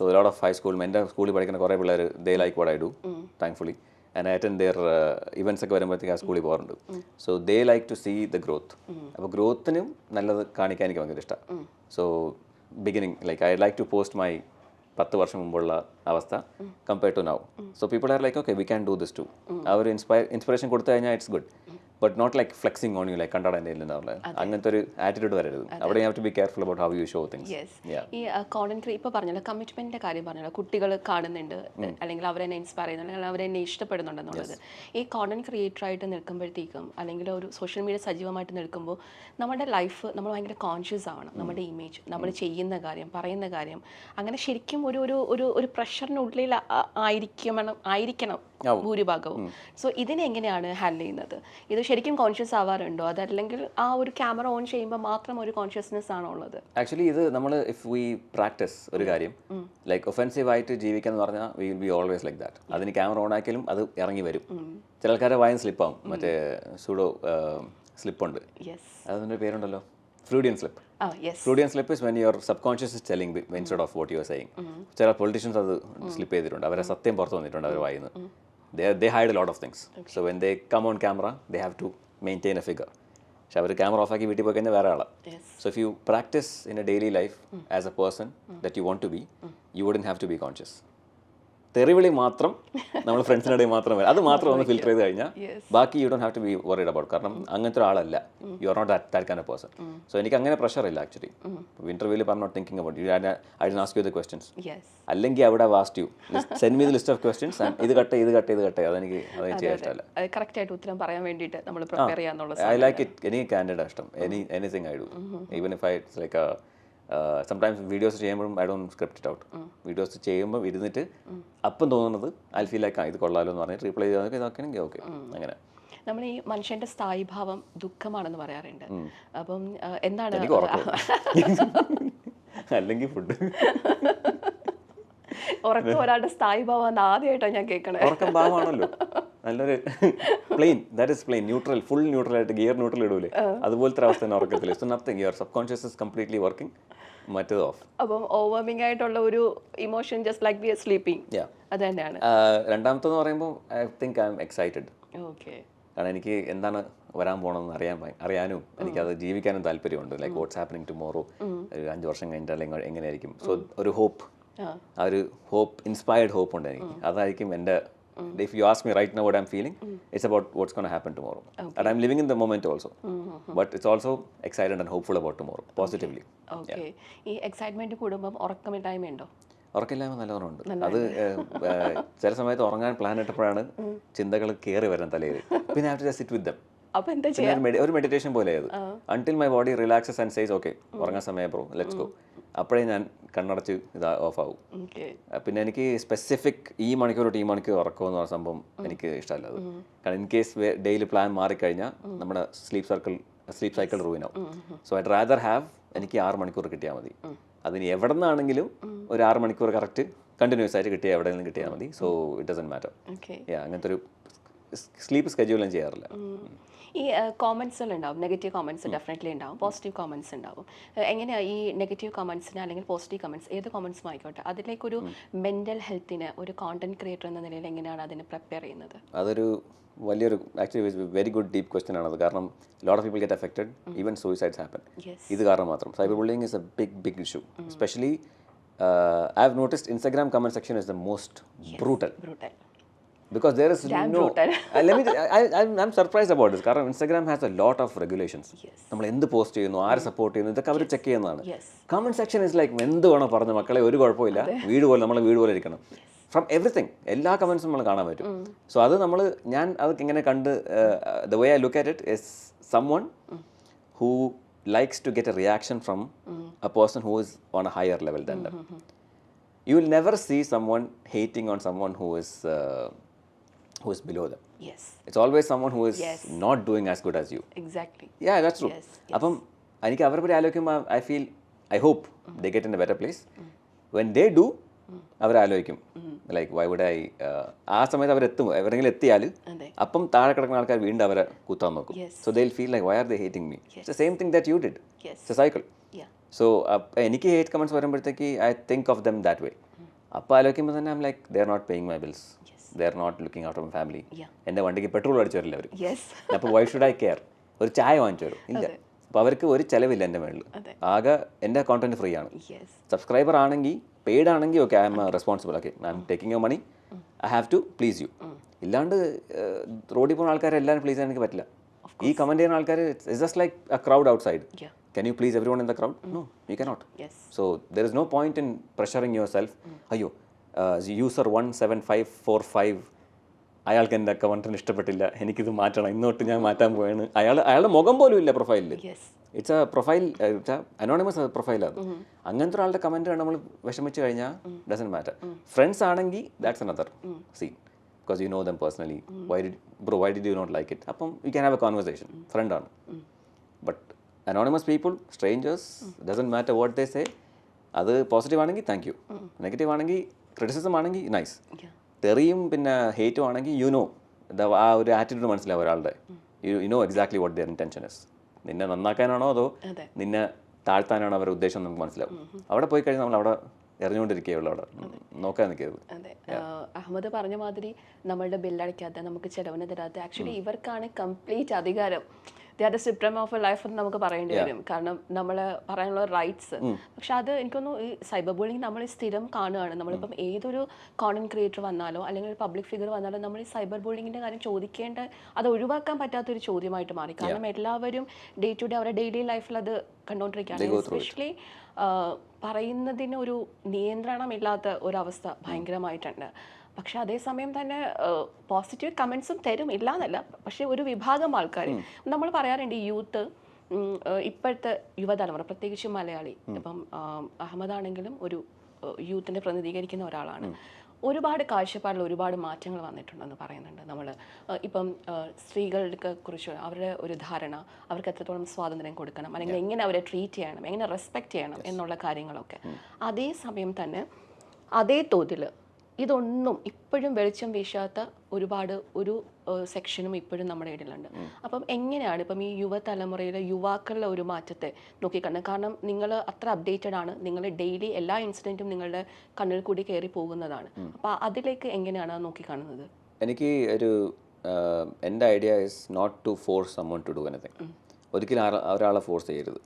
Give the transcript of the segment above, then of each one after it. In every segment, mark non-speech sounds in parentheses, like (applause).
So lot of high school എന്റെ സ്കൂളിൽ പഠിക്കുന്ന കുറേ പിള്ളേർ they like what I do thankfully and attend their events ഒക്കെ വരുമ്പോഴത്തേക്ക് ആ സ്കൂളിൽ പോകാറുണ്ട്. So they like to see the growth അപ്പോൾ ഗ്രോത്തിനും നല്ലത് കാണിക്കാൻ എനിക്ക് ഭയങ്കര ഇഷ്ടമാണ് so beginning like I like to post my പത്ത് വർഷം മുമ്പുള്ള അവസ്ഥ compared to now so people are like okay we can do this to ആ ഒരു ഇൻസ്പയർ ഇൻസ്പിറേഷൻ കൊടുത്തു കഴിഞ്ഞാൽ it's good but not like flexing on you like കണ്ടാടാ എന്റെ ഉണ്ടാവില്ല അങ്ങനത്തെ ഒരു ആറ്റിറ്റ്യൂഡ് വരരുത്. അവിടെ have to be careful about how you show things ഈ കോൺട്രി ഇപ്പോൾ പറഞ്ഞല്ലോ കമ്മിറ്റ്മെന്റിന്റെ കാര്യം പറഞ്ഞല്ലോ. കുട്ടികൾ കാണുന്നുണ്ട് അല്ലെങ്കിൽ അവരെന്നെ ഇൻസ്പയർ ചെയ്യുന്നുണ്ട് അല്ലെങ്കിൽ അവരെന്നെ ഇഷ്ടപ്പെടുന്നുണ്ടെന്നുള്ളത്. ഈ കോണ്ടന്റ് ക്രിയേറ്റർ ആയിട്ട് നിൽക്കുമ്പോഴത്തേക്കും അല്ലെങ്കിൽ ഒരു സോഷ്യൽ മീഡിയ സജീവമായിട്ട് നിൽക്കുമ്പോൾ നമ്മുടെ ലൈഫ് നമ്മൾ ഭയങ്കര കോൺഷ്യസ് ആവണം. നമ്മുടെ ഇമേജ് നമ്മൾ ചെയ്യുന്ന കാര്യം പറയുന്ന കാര്യം. അങ്ങനെ ശരിക്കും ഒരു ഒരു ഒരു ഒരു പ്രഷറിനുള്ളിൽ ആയിരിക്കണം ആയിരിക്കണം ഭൂരിഭാഗവും. സോ ഇതിനെങ്ങനെയാണ് ഹാൻഡിൽ ചെയ്യുന്നത്? ഇത് ശരിക്കും കോൺഷ്യസ് ആവാറുണ്ടോ? അതല്ലെങ്കിൽ ആ ഒരു ക്യാമറ ഓൺ ചെയ്യുമ്പോൾ മാത്രം ഒരു കോൺഷ്യസ്നെസ് ആണോ ഉള്ളത്? ആക്ച്വലി ഇത് നമ്മൾ ഇഫ് വി പ്രാക്ടീസ് ഒരു കാര്യം ലൈക്ക് ഒഫെൻസീവ് ആയിട്ട് ജീവിക്കുക എന്ന് പറഞ്ഞാൽ we will be always like that അതിന് ക്യാമറ ഓൺ ആക്കിയാലും അത് ഇറങ്ങി വരും. ചില ആൾക്കാരെ വായൻ സ്ലിപ്പാവും മറ്റേ സുഡോ സ്ലിപ്പുണ്ട് അതിന്റെ പേരുണ്ടല്ലോ? Freudian slip Freudian slip is when your subconscious is telling instead of what you are saying ചില പൊളിറ്റീഷ്യൻസ് അത് സ്ലിപ്പ് ചെയ്തിട്ടുണ്ട്. അവരെ സത്യം പുറത്ത് വന്നിട്ടുണ്ട് അവർ വായിന്ന്. They hide lot of things so when they come on camera they have to maintain a figure പക്ഷെ അവർ ക്യാമറ ഓഫ് ആക്കി വീട്ടിൽ പോയി കഴിഞ്ഞാൽ വേറെ ആളാണ്. So if you practice in a daily life as a person that you want to be, you wouldn't have to be conscious. തെറിവിളി മാത്രം നമ്മൾ ഫ്രണ്ട്സിനിടയിൽ മാത്രം വരും. അത് മാത്രം ഒന്ന് ഫിൽറ്റർ ചെയ്ത് കഴിഞ്ഞാൽ ബാക്കി you don't have to be worried about കാരണം അങ്ങനത്തെ ഒരാളല്ല. You are not that kind of person so എനിക്ക് അങ്ങനെ പ്രഷർ ഇല്ല ആക്ച്വലി ഇന്റർവ്യൂവിൽ I not thinking about you I'd ask you the questions അല്ലെങ്കിൽ അവിടെ first you send me the list of questions ഇത് കട്ട് ഇത് കട്ട് ഇത് കട്ട് അതെനിക്ക് (laughs) അതെനിക്ക് ചെയ്യാൻ ഇഷ്ടമല്ല അത് കറക്റ്റ് ആയിട്ട് ഉത്തരം പറയാൻ വേണ്ടിയിട്ട് നമ്മൾ പ്രിപ്പയർ ചെയ്യാന്നുള്ളത് ഐ ലൈക്ക് ഇറ്റ് എനിക്ക് കാൻഡിഡ ഇഷ്ടം. Any anything I do even if I like sometimes videos ചെയ്യുമ്പോഴും I don't script out videos ചെയ്യുമ്പോൾ ഇരുന്നിട്ട് അപ്പം തോന്നുന്നത് ഐ ഫീൽ ലൈക്ക് ഇത് കൊള്ളാലോ എന്ന് പറഞ്ഞിട്ട് റീപ്ലൈ ചെയ്താൽ ഇതാക്കണമെങ്കിൽ ഓക്കെ അങ്ങനെ. നമ്മൾ ഈ മനുഷ്യന്റെ സ്ഥായിഭാവം ദുഃഖമാണെന്ന് പറയാറുണ്ട്. അപ്പം എന്താണ് (laughs) അല്ലെങ്കിൽ ഫുഡ് ഉറക്കം ഒരാളുടെ സ്ഥായിഭാവം ഭാവം ആദ്യമായിട്ടാണ് ഞാൻ കേൾക്കണേ. ഉറക്കം ഭാവമാണല്ലോ. നല്ലൊരു plain that is plain neutral full neutral ആയിട്ട് ഗിയർ ന്യൂട്രൽ ഇടൂലേ? അതുപോലത്തെ അവസ്ഥ തന്നെ ഉറക്കത്തില്ല so nothing your subconscious is completely working മറ്റേത് ഓഫ് അപ്പം ഓവർമിംഗ് ആയിട്ടുള്ള ഒരു emotion just like we are sleeping yeah അത് തന്നെയാണ്. രണ്ടാമത്തെന്ന് പറയുമ്പോൾ I think I'm excited okay കാരണം എനിക്ക് എന്താണ് വരാൻ പോകണമെന്ന് അറിയാൻ അറിയാനും എനിക്കത് ജീവിക്കാനും താല്പര്യമുണ്ട്. ലൈക്ക് വാട്സ് ഹാപ്പനിങ് ടുമോറോ ഒരു അഞ്ച് വർഷം കഴിഞ്ഞിട്ട് അല്ലെങ്കിൽ എങ്ങനെയായിരിക്കും? സോ ഒരു ഹോപ്പ് ആ. ഒരു ഹോപ്പ് ഇൻസ്പയർഡ് ഹോപ്പ് ഉണ്ട് എനിക്ക്. അതായിരിക്കും എന്റെ if you ask me right now what I'm feeling it's about what's gonna happen tomorrow and I'm living in the moment also but it's also excited and hopeful about tomorrow positively okay ഈ excitement കൂടുമ്പം ഉറക്കമില്ലായ്മ ഉണ്ടോ ഉറക്കില്ലായ്മ നല്ലവണ്ണമുണ്ട് അത് ചില സമയത്ത് ഉറങ്ങാൻ plan ഇട്ടപ്പോഴാണ് (laughs) ചിന്തകൾ കയറി വരാൻ തലയിൽ. പിന്നെ have to sit with them അപ്പൊ എന്താ പിന്നെ ഒരു മെഡിറ്റേഷൻ പോലെ അത്. Until my body relaxes and says okay ഉറങ്ങാൻ സമയം ബ്രോ ലെറ്റ്സ് ഗോ അപ്പോഴേ ഞാൻ കണ്ണടച്ച് ഇത് ഓഫ് ആവും. പിന്നെ എനിക്ക് സ്പെസിഫിക് ഈ മണിക്കൂർ തൊട്ട് ഈ മണിക്കൂർ ഉറക്കം എന്ന് പറഞ്ഞ സംഭവം എനിക്ക് ഇഷ്ടമല്ല അത്. കാരണം ഇൻ കേസ് ഡെയിലി പ്ലാൻ മാറിക്കഴിഞ്ഞാൽ നമ്മുടെ സ്ലീപ്പ് സർക്കിൾ സ്ലീപ്പ് സൈക്കിൾ റൂവിനാവും സോ ഐ റാദർ ഹാവ് എനിക്ക് ആറ് മണിക്കൂർ കിട്ടിയാൽ മതി. അതിന് എവിടെ നിന്നാണെങ്കിലും ഒരു ആറ് മണിക്കൂർ കറക്റ്റ് കണ്ടിന്യൂസ് ആയിട്ട് കിട്ടിയാൽ എവിടെ നിന്നും കിട്ടിയാൽ മതി സോ ഇറ്റ് ഡസൻ മാറ്റർ അങ്ങനത്തെ ഒരു സ്ലീപ്പ് സ്കെഡ്യൂൾ ഞാൻ ചെയ്യാറില്ല ഈ കോമൻസുകൾ ഉണ്ടാവും. നെഗറ്റീവ് കോമൻസ് ഡെഫിനറ്റ്ലി ഉണ്ടാവും. പോസിറ്റീവ് കോമൻസ് ഉണ്ടാവും. എങ്ങനെയാണ് എങ്ങനെയാ ഈ നെഗറ്റീവ് കോമൻസിന് അല്ലെങ്കിൽ പോസിറ്റീവ് കമൻസ് ഏത് കോമൻസും ആയിക്കോട്ടെ അതിലേക്കൊരു മെന്റൽ ഹെൽത്തിന് ഒരു കോണ്ടന്റ് ക്രിയേറ്റർ എന്ന നിലയിൽ എങ്ങനെയാണ് അതിനെ പ്രിപ്പയർ ചെയ്യുന്നത്? അതൊരു വലിയൊരു actually very good deep question ആണത്. കാരണം lot of people get affected even suicides happen ഇത് കാരണം മാത്രം. Cyber bullying is a big big issue especially I have noticed Instagram comment section is the most brutal brutal because there is Damn no brutal. I- (laughs) let me I, I, I'm surprised about this. കാരണം Instagram has a lot of regulations. നമ്മൾ എന്ത് post ചെയ്യുന്നു ആര് support ചെയ്യുന്നു ഇതൊക്കെ അവർ check ചെയ്യുന്നതാണ്. Comment section is like എന്ത് വേണോ പറഞ്ഞ മക്കളെ ഒരു കുഴപ്പമില്ല. വീട് പോലെ നമ്മളെ വീട് പോലെ ഇരിക്കണം. ഫ്രം എവറിത്തിങ് എല്ലാ കമന്റ്സും നമ്മൾ കാണാൻ പറ്റും. സോ അത് നമ്മൾ ഞാൻ അതൊക്കെ ഇങ്ങനെ കണ്ട് the way I look at it is someone who likes to get a reaction from a person who is on a higher level than you will never see someone hating on someone who uh, who is below them. Yes. it's always someone who is Yes. not doing as good as you. Exactly. yeah that's true. Yes, അപ്പം എനിക്ക് അവരെ പറ്റി ആലോചിക്കുമ്പോൾ I feel I hope they get in a better place when they do അവർ ആലോചിക്കും. Like why would I ആ സമയത്ത് അവരെത്തും എവിടെയെങ്കിലും എത്തിയാൽ അപ്പം താഴെ കിടക്കുന്ന ആൾക്കാർ വീണ്ടും അവരെ കുത്താൻ നോക്കും. So they feel like why are they hating me it's same thing that you did it's a cycle so എനിക്ക് ഹേറ്റ് കമൻസ് വരുമ്പോഴത്തേക്ക് I think of them that way അപ്പോൾ ആലോചിക്കുമ്പോൾ തന്നെ I'm like they are not paying my bills they are not looking out of family Yeah. എന്റെ വണ്ടിക്ക് petrol അടിച്ചു വരില്ല അവർ (laughs) അപ്പോൾ വൈ ഷുഡ് ഐ കെയർ ഒരു ചായ വാങ്ങിച്ചു തരും. ഇല്ല. അപ്പോൾ അവർക്ക് ഒരു ചിലവില്ല എന്റെ മേളിൽ. ആകെ എന്റെ കോണ്ടന്റ് ഫ്രീ ആണ്. സബ്സ്ക്രൈബർ ആണെങ്കിൽ പെയ്ഡ് ആണെങ്കിൽ okay I'm responsible okay I'm taking your money I have to please you ഇല്ലാണ്ട് റോഡിൽ പോകുന്ന ആൾക്കാരെ എല്ലാവരും പ്ലീസ് ചെയ്യാൻ എനിക്ക് പറ്റില്ല. ഈ കമന്റ് ചെയ്യുന്ന ആൾക്കാർ it's just like a crowd outside Yeah. Can you please everyone in the crowd no you cannot so there is no point in pressuring yourself അയ്യോ user one seven five four five അയാൾക്ക് എന്റെ അക്കൗണ്ടിന് ഇഷ്ടപ്പെട്ടില്ല എനിക്കിത് മാറ്റണം ഇന്നോട്ട് ഞാൻ മാറ്റാൻ പോയാണ് അയാൾ അയാളുടെ മുഖം പോലും ഇല്ല പ്രൊഫൈലിൽ it's a profile it's anonymous പ്രൊഫൈലാണ് അങ്ങനത്തെ ഒരാളുടെ കമന്റ് നമ്മൾ വിഷമിച്ച് കഴിഞ്ഞാൽ ഡസൻ മാറ്റർ ഫ്രണ്ട്സ് ആണെങ്കിൽ that's another scene because you know them personally why did bro why did you not like it അപ്പം you can have a conversation ഫ്രണ്ടാണ് but anonymous people strangers doesn't matter what they say അത് positive ആണെങ്കിൽ thank you negative ആണെങ്കിൽ criticism ആണെങ്കിൽ nice തെറിയും പിന്നെ ഹേറ്റും ആണെങ്കിൽ you know ആ ഒരു ആറ്റിറ്റ്യൂഡ് മനസ്സിലാവും ഒരാളുടെ. You you know exactly what their intention is നിന്നെ നന്നാക്കാനാണോ അതോ. നിന്നെ താഴ്ത്താനാണോ അവരുടെ ഉദ്ദേശം നമുക്ക് മനസ്സിലാവും. അവിടെ പോയി കഴിഞ്ഞാൽ നമ്മൾ അവിടെ എറിഞ്ഞുകൊണ്ടിരിക്കുകയുള്ളൂ അവിടെ. നോക്കാൻ നിൽക്കരുത്. അതെ. അഹമ്മദ് പറഞ്ഞ മാതിരി നമ്മളുടെ ബില്ലടയ്ക്കാത്ത നമുക്ക് ചെലവിന് തരാത്ത ആക്ച്വലി ഇവർക്കാണ് കംപ്ലീറ്റ് അധികാരം. They are the supreme of life എന്ന് നമുക്ക് പറയേണ്ടി വരും. കാരണം നമ്മൾ പറയാനുള്ള റൈറ്റ്സ് പക്ഷെ അത് എനിക്കൊന്നു ഈ സൈബർ ബുള്ളിങ് നമ്മൾ സ്ഥിരം കാണുകയാണ്. നമ്മളിപ്പം ഏതൊരു കോണ്ടന്റ് ക്രിയേറ്റർ വന്നാലോ അല്ലെങ്കിൽ ഒരു പബ്ലിക് ഫിഗർ വന്നാലോ നമ്മൾ ഈ സൈബർ ബോളിങ്ങിന്റെ കാര്യം ചോദിക്കേണ്ട അത് ഒഴിവാക്കാൻ പറ്റാത്തൊരു ചോദ്യമായിട്ട് മാറി. കാരണം എല്ലാവരും ഡേ ടു ഡേ അവരുടെ ഡെയിലി ലൈഫിൽ അത് കണ്ടുകൊണ്ടിരിക്കുകയാണ് എസ്പെഷ്യലി പറയുന്നതിന് ഒരു നിയന്ത്രണമില്ലാത്ത ഒരവസ്ഥ ഭയങ്കരമായിട്ടുണ്ട്. പക്ഷെ അതേസമയം തന്നെ പോസിറ്റീവ് കമൻസും തരും ഇല്ല എന്നല്ല പക്ഷെ ഒരു വിഭാഗം ആൾക്കാർ നമ്മൾ പറയാറുണ്ട് ഈ യൂത്ത് ഇപ്പോഴത്തെ യുവതലമുറ പ്രത്യേകിച്ച് മലയാളി ഇപ്പം അഹമ്മദാണെങ്കിലും അഹമ്മദ് ആണെങ്കിലും ഒരു യൂത്തിനെ പ്രതിനിധീകരിക്കുന്ന ഒരാളാണ്. ഒരുപാട് കാഴ്ചപ്പാടിൽ ഒരുപാട് മാറ്റങ്ങൾ വന്നിട്ടുണ്ടെന്ന് പറയുന്നുണ്ട് നമ്മൾ ഇപ്പം സ്ത്രീകൾക്ക് കുറിച്ച് അവരുടെ ഒരു ധാരണ അവർക്ക് എത്രത്തോളം സ്വാതന്ത്ര്യം കൊടുക്കണം അല്ലെങ്കിൽ എങ്ങനെ അവരെ ട്രീറ്റ് ചെയ്യണം എങ്ങനെ റെസ്പെക്റ്റ് ചെയ്യണം എന്നുള്ള കാര്യങ്ങളൊക്കെ. അതേസമയം തന്നെ അതേ തോതിൽ ഇതൊന്നും ഇപ്പോഴും വെളിച്ചം വീശാത്ത ഒരുപാട് ഒരു സെക്ഷനും ഇപ്പോഴും നമ്മുടെ ഇടയിലുണ്ട്. അപ്പം എങ്ങനെയാണ് ഇപ്പം ഈ യുവതലമുറയിലെ യുവാക്കളുടെ ഒരു മാറ്റത്തെ നോക്കിക്കണ്ടത് കാരണം നിങ്ങൾ അത്ര അപ്ഡേറ്റഡ് ആണ്. നിങ്ങൾ ഡെയിലി എല്ലാ ഇൻസിഡന്റും നിങ്ങളുടെ കണ്ണിൽ കൂടി കയറി പോകുന്നതാണ്. അപ്പോൾ അതിലേക്ക് എങ്ങനെയാണ് നോക്കിക്കാണുന്നത്? എനിക്ക് ഒരു എന്റെ idea is not to force someone to do anything ഒരിക്കലും ഒരാളെ ഫോഴ്സ് ചെയ്യരുത്.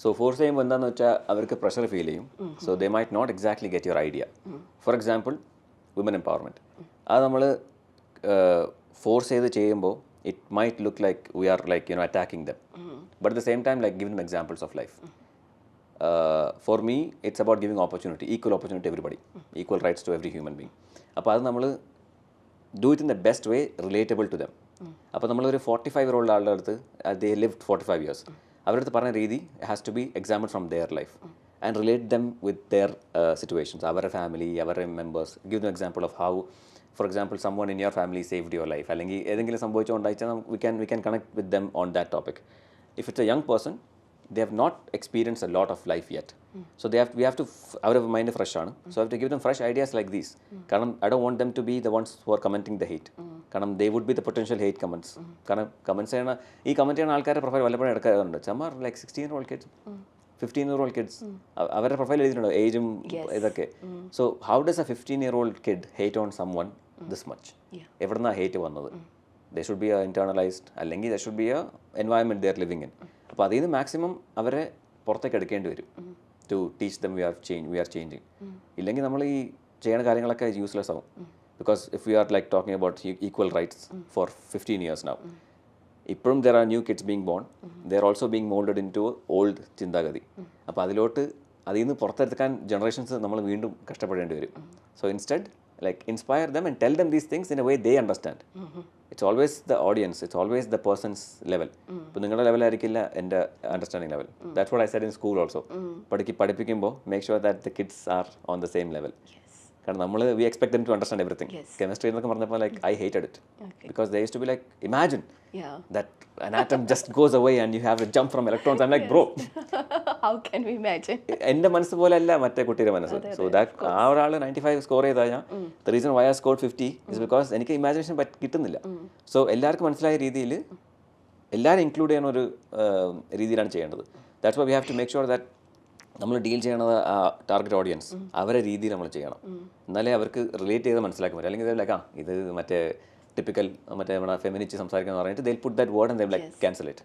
സോ ഫോഴ്സ് ചെയ്യുമ്പോൾ എന്താണെന്ന് വെച്ചാൽ അവർക്ക് പ്രഷർ ഫീൽ ചെയ്യും. So they might not exactly get your idea for example woman empowerment അത് നമ്മൾ ഫോഴ്സ് ചെയ്ത് ചെയ്യുമ്പോൾ it might look like we are like you know attacking them but the same time like giving examples of life for me it's about giving opportunity equal opportunity everybody equal rights to every human being അപ്പോൾ അത് നമ്മൾ do it in the best way relatable to them അപ്പോൾ നമ്മളൊരു forty five year ഉള്ള ആളുടെ അടുത്ത് they live forty five years അവരുടെ അടുത്ത് പറഞ്ഞ രീതി has to be example from their life and relate them with their situations അവരുടെ ഫാമിലി അവരുടെ members give them example of how for example someone in your family saved your life അല്ലെങ്കിൽ ഏതെങ്കിലും സംഭവിച്ചുകൊണ്ടായിച്ചാൽ we can we can connect with them on that topic if it's a young person they have not experience a lot of life yet. So they have we have to mind our mind fresh ആണ്. So I to give them fresh ideas like these. കാരണം I do want them to be the ones for are the the hate. കാരണം they would be the potential hate comments കാരണം comments ചെയ്യണ ഈ comment ചെയ്യുന്ന ആൾക്കാരുടെ profile വല്ലപ്പോഴും എടുക്കാറുണ്ട്. ചമ്മർ ലൈക്ക് സിക്സ്റ്റീൻ റോൾ കേട്ട് kids fifteen year old kids അവരുടെ പ്രൊഫൈൽ എഴുതിയിട്ടുണ്ടോ? ഏജും ഇതൊക്കെ. So how does a fifteen year old kid hate on someone this much എവിടുന്നാണ് ഹേറ്റ് വന്നത്? They should be a internalised അല്ലെങ്കിൽ they should be a environment they're living in അപ്പോൾ അതിൽ നിന്ന് മാക്സിമം അവരെ പുറത്തേക്ക് എടുക്കേണ്ടി വരും. To teach them we are change we are changing ഇല്ലെങ്കിൽ നമ്മൾ ഈ ചെയ്യുന്ന കാര്യങ്ങളൊക്കെ യൂസ്ലെസ് ആവും. Because if you are like talking about equal rights for fifteen years now ഇപ്പോഴും there are new kids being born they're also being moulded into old ചിന്താഗതി. അപ്പോൾ അതിലോട്ട് അതിൽ നിന്ന് പുറത്തെടുക്കാൻ ജനറേഷൻസ് നമ്മൾ വീണ്ടും കഷ്ടപ്പെടേണ്ടി വരും. So instead like inspire them and tell them these things in a way they understand it's always the audience it's always the person's level ഇപ്പോൾ നിങ്ങളുടെ ലെവലായിരിക്കില്ല എന്റെ understanding level that what I said in school also പഠിക്ക് പഠിപ്പിക്കുമ്പോൾ make sure that the kids are on the same level കാരണം നമ്മൾ we expect them to understand everything chemistry എന്നൊക്കെ പറഞ്ഞപ്പോൾ like I hated it because the use to be like imagine that an atom just goes away and you have to jump from electrons. I'm like, bro, how can we imagine എന്റെ മനസ്സ് പോലെ അല്ല മറ്റേ കുട്ടിയുടെ മനസ്സ്. So that ആ ഒരാൾ ninety five score ചെയ്താൽ ഞാൻ. The reason why I score fifty is because എനിക്ക് ഇമാജിനേഷൻ കിട്ടുന്നില്ല. സോ എല്ലാവർക്കും മനസ്സിലായ രീതിയിൽ എല്ലാവരും ഇൻക്ലൂഡ് ചെയ്യുന്ന ഒരു രീതിയിലാണ് ചെയ്യേണ്ടത്. That's why we have to make sure that നമ്മൾ ഡീൽ ചെയ്യണത് ആ ടാർഗറ്റ് ഓഡിയൻസ് അവരെ രീതിയിൽ നമ്മൾ ചെയ്യണം. എന്നാലേ അവർക്ക് റിലേറ്റ് ചെയ്ത് മനസ്സിലാക്കാൻ പറ്റും. അല്ലെങ്കിൽ ലൈക്ക് ആ ഇത് മറ്റേ ടിപ്പിക്കൽ മറ്റേ നമ്മുടെ ഫെമിനിച്ച് സംസാരിക്കുന്ന പറഞ്ഞിട്ട് they put that word and they like cancel it